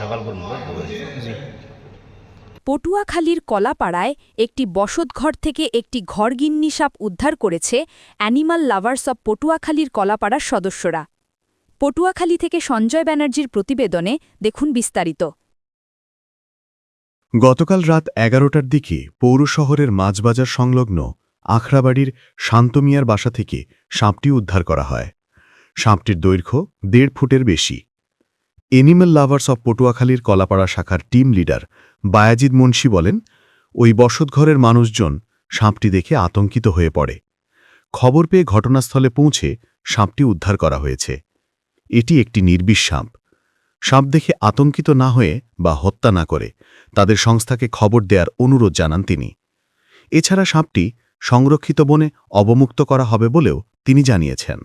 সকাল পর্যন্ত পটুয়াখালীর কলাপাড়ায় একটি বসতঘর থেকে একটি ঘরগিন্নি সাপ উদ্ধার করেছে অ্যানিমাল লাভার্স অব পটুয়াখালীর কলাপাড়ার সদস্যরা। পটুয়াখালী থেকে সঞ্জয় ব্যানার্জির প্রতিবেদনে দেখুন বিস্তারিত। গতকাল রাত এগারোটার দিকে পৌর শহরের মাঝবাজার সংলগ্ন আখড়াবাড়ির শান্তমিয়ার বাসা থেকে সাপটি উদ্ধার করা হয়। সাপটির দৈর্ঘ্য দেড় ফুটের বেশি। এনিম্যাল লাভার্স অব পটুয়াখালীর কলাপাড়া শাখার টিম লিডার বায়াজিদ মুন্সি বলেন, ওই বসতঘরের মানুষজন সাপটি দেখে আতঙ্কিত হয়ে পড়ে। খবর পেয়ে ঘটনাস্থলে পৌঁছে সাপটি উদ্ধার করা হয়েছে। এটি একটি নির্বিষ সাপ। সাপ দেখে আতঙ্কিত না হয়ে বা হত্যা না করে তাদের সংস্থাকে খবর দেওয়ার অনুরোধ জানান তিনি। এছাড়া সাপটি সংরক্ষিত বনে অবমুক্ত করা হবে বলেও তিনি জানিয়েছেন।